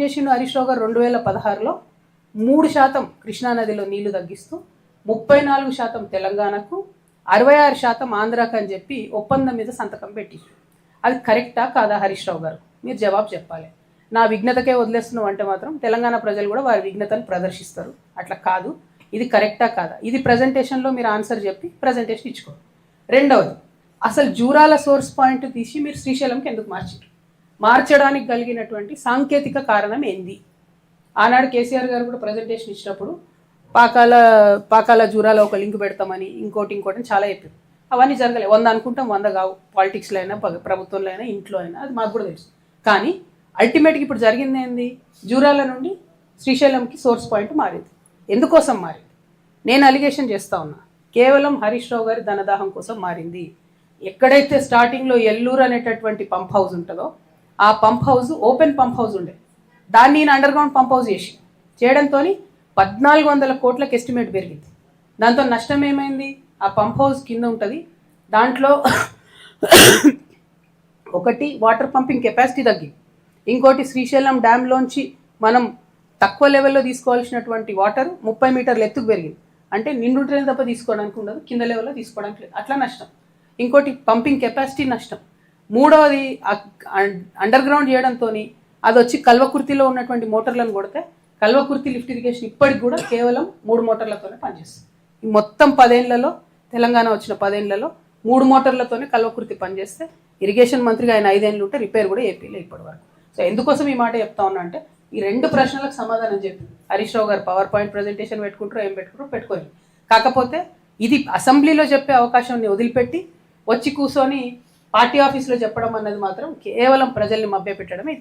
చేసిండు హరీష్ రావు గారు రెండు వేల పదహారులో మూడు శాతం కృష్ణానదిలో నీళ్ళు తగ్గిస్తూ ముప్పై నాలుగు శాతం తెలంగాణకు అరవై ఆరు శాతం ఆంధ్రాకు అని చెప్పి ఒప్పందం మీద సంతకం పెట్టి అది కరెక్టా కాదా హరీష్ రావు గారు? మీరు జవాబు చెప్పాలి. నా విఘ్నతకే వదిలేస్తున్నాం అంటే మాత్రం తెలంగాణ ప్రజలు కూడా వారి విఘ్నతను ప్రదర్శిస్తారు. అట్లా కాదు. ఇది కరెక్టా కాదా? ఇది ప్రజెంటేషన్లో మీరు ఆన్సర్ చెప్పి ప్రజెంటేషన్ ఇచ్చుకోండి. రెండవది అసలు జూరాల సోర్స్ పాయింట్ తీసి మీరు శ్రీశైలంకి ఎందుకు మార్చారు మార్చడానికి కలిగినటువంటి సాంకేతిక కారణం ఏంది? ఆనాడు కేసీఆర్ గారు కూడా ప్రజెంటేషన్ ఇచ్చినప్పుడు పాకాల పాకాల జూరాలో ఒక లింక్ పెడతామని ఇంకోటి ఇంకోటి చాలా చెప్పారు. అవన్నీ జరగలేదు వంద అనుకుంటాం వంద కావు. పాలిటిక్స్లో అయినా ప్రభుత్వంలో అయినా ఇంట్లో అయినా అది మాకు కూడా తెలుసు. కానీ అల్టిమేట్గా ఇప్పుడు జరిగింది ఏంది? జూరాల నుండి శ్రీశైలంకి సోర్స్ పాయింట్ మారింది. ఎందుకోసం మారింది? నేను అలిగేషన్ చేస్తా ఉన్నా. కేవలం హరీష్ రావు గారి ధనదాహం కోసం మారింది. ఎక్కడైతే స్టార్టింగ్లో ఎల్లూరు అనేటటువంటి పంప్ హౌస్ ఉంటుందో ఆ pump house open pump house ఉండే. దాన్ని నేను అండర్ గ్రౌండ్ పంప్ హౌస్ చేసి. చేయడంతో పద్నాలుగు వందల కోట్లకు ఎస్టిమేట్ పెరిగింది. దాంతో నష్టం ఏమైంది? ఆ పంప్ హౌస్ కింద ఉంటుంది. దాంట్లో ఒకటి వాటర్ పంపింగ్ కెపాసిటీ తగ్గింది. ఇంకోటి శ్రీశైలం డ్యామ్లోంచి మనం తక్కువ లెవెల్లో తీసుకోవాల్సినటువంటి వాటర్ ముప్పై మీటర్ల ఎత్తుకు పెరిగింది. అంటే నిండుంటేనే తప్ప తీసుకోవడానికి ఉండదు కింద లెవెల్లో తీసుకోవడానికి లేదు. అట్లా నష్టం. ఇంకోటి పంపింగ్ కెపాసిటీ నష్టం. మూడవది అండర్ గ్రౌండ్ చేయడంతో అది వచ్చి కల్వకుర్తిలో ఉన్నటువంటి మోటార్లను కొడితే కల్వకుర్తి లిఫ్ట్ ఇరిగేషన్ ఇప్పటికి కూడా కేవలం మూడు మోటార్లతోనే పనిచేస్తుంది. ఈ మొత్తం పదేళ్ళలో తెలంగాణ వచ్చిన పదేళ్ళలో మూడు మోటార్లతోనే కల్వకుర్తి పనిచేస్తే ఇరిగేషన్ మంత్రిగా ఆయన ఐదేళ్ళు ఉంటే రిపేర్ కూడా ఏపీలో ఇప్పటి వరకు సో ఎందుకోసం ఈ మాట చెప్తా ఉన్నా అంటే ఈ రెండు ప్రశ్నలకు సమాధానం చెప్పి హరీష్ రావు గారు పవర్ పాయింట్ ప్రజెంటేషన్ పెట్టుకుంటారు ఏం పెట్టుకుంటారు పెట్టుకోరు కాకపోతే ఇది అసెంబ్లీలో చెప్పే అవకాశాన్ని వదిలిపెట్టి వచ్చి కూర్చొని పార్టీ ఆఫీస్లో చెప్పడం అన్నది మాత్రం కేవలం ప్రజల్ని మభ్యపెట్టడమే.